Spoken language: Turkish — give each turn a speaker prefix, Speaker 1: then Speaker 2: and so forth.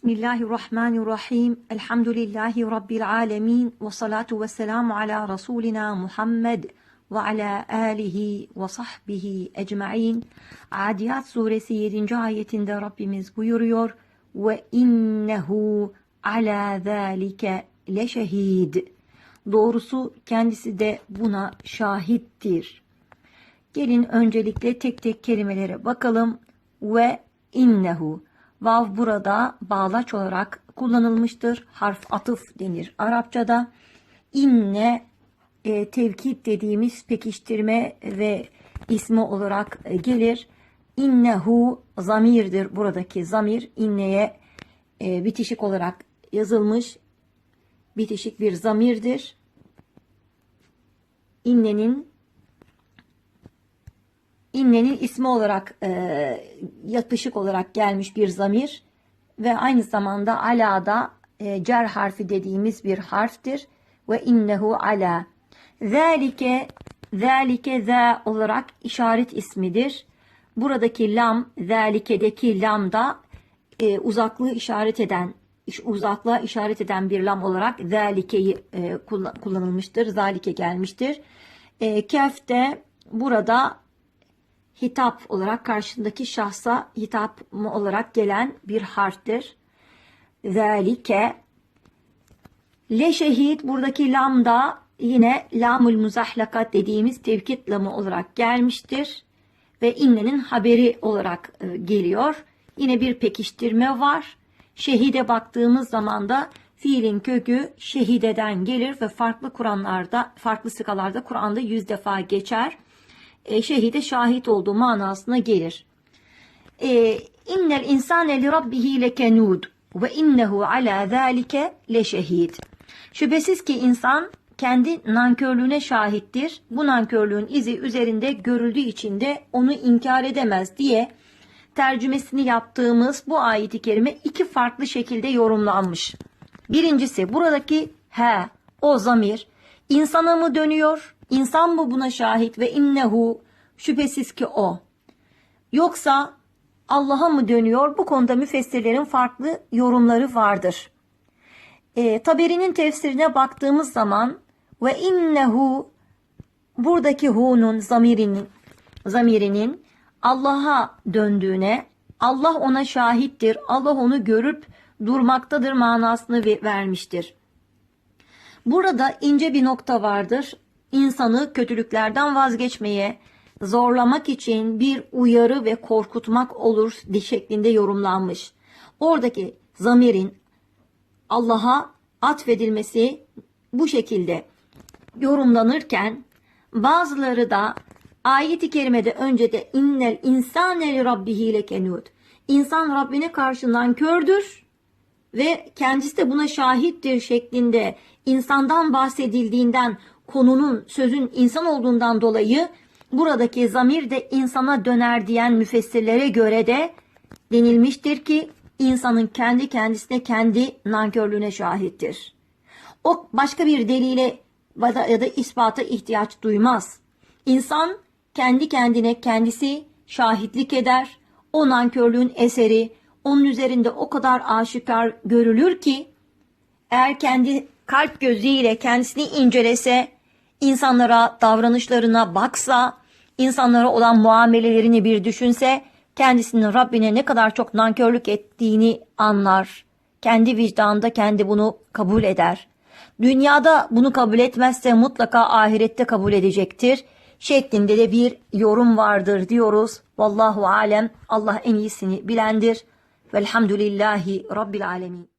Speaker 1: Bismillahirrahmanirrahim. Elhamdülillahi Rabbil alemin. Ve salatu ve selamu ala Resulina Muhammed ve ala alihi ve sahbihi ecma'in. Adiyat suresi 7. ayetinde Rabbimiz buyuruyor. Ve innehu ala zâlike leşehid. Doğrusu kendisi de buna şahittir. Gelin öncelikle tek tek kelimelere bakalım. Ve innehu. Vav burada bağlaç olarak kullanılmıştır. Harf atıf denir Arapçada. İnne e, tevkid dediğimiz pekiştirme ve ismi olarak e, gelir. İnnehu zamirdir buradaki zamir. İnneye e, bitişik olarak yazılmış bitişik bir zamirdir. İnnenin İnnenin ismi olarak e, yapışık olarak gelmiş bir zamir ve aynı zamanda alada e, cer harfi dediğimiz bir harftir ve innehu ala. Zalike zalike za olarak işaret ismidir. Buradaki lam zalikedeki lam da e, uzaklığı işaret eden uzaklığa işaret eden bir lam olarak zalikeyi e, kullanılmıştır. Zalike gelmiştir. E, kef de burada hitap olarak karşındaki şahsa hitap olarak gelen bir harftir. Zalike le şehit buradaki lam da yine lamul muzahlakat dediğimiz tevkit lamı olarak gelmiştir. Ve innenin haberi olarak e, geliyor. Yine bir pekiştirme var. Şehide baktığımız zaman da fiilin kökü şehideden gelir ve farklı Kur'anlarda, farklı sıkalarda Kur'an'da yüz defa geçer. E, şehide şahit olduğu manasına gelir. E, İnnel insane li rabbihi lekenud ve innehu ala zalike leşehid. Şüphesiz ki insan kendi nankörlüğüne şahittir. Bu nankörlüğün izi üzerinde görüldüğü için de onu inkar edemez diye tercümesini yaptığımız bu ayeti kerime iki farklı şekilde yorumlanmış. Birincisi buradaki he, o zamir insana mı dönüyor? İnsan mı buna şahit ve innehu şüphesiz ki o. Yoksa Allah'a mı dönüyor? Bu konuda müfessirlerin farklı yorumları vardır. E, Taberi'nin tefsirine baktığımız zaman ve innehu buradaki hu'nun zamirinin zamirinin Allah'a döndüğüne, Allah ona şahittir, Allah onu görüp durmaktadır manasını vermiştir. Burada ince bir nokta vardır. İnsanı kötülüklerden vazgeçmeye, zorlamak için bir uyarı ve korkutmak olur şeklinde yorumlanmış. Oradaki zamirin Allah'a atfedilmesi bu şekilde yorumlanırken bazıları da Ayet-i kerimede önce de innel insane li rabbihi lekenud. İnsan Rabbine karşından kördür ve kendisi de buna şahittir şeklinde insandan bahsedildiğinden konunun sözün insan olduğundan dolayı buradaki zamir de insana döner diyen müfessirlere göre de denilmiştir ki insanın kendi kendisine kendi nankörlüğüne şahittir. O başka bir delile ya da ispata ihtiyaç duymaz. İnsan kendi kendine kendisi şahitlik eder. O nankörlüğün eseri onun üzerinde o kadar aşikar görülür ki eğer kendi kalp gözüyle kendisini incelese, insanlara davranışlarına baksa, insanlara olan muamelelerini bir düşünse, kendisinin Rabbine ne kadar çok nankörlük ettiğini anlar. Kendi vicdanında kendi bunu kabul eder. Dünyada bunu kabul etmezse mutlaka ahirette kabul edecektir şeklinde de bir yorum vardır diyoruz. Vallahu alem Allah en iyisini bilendir. Velhamdülillahi Rabbil alemin.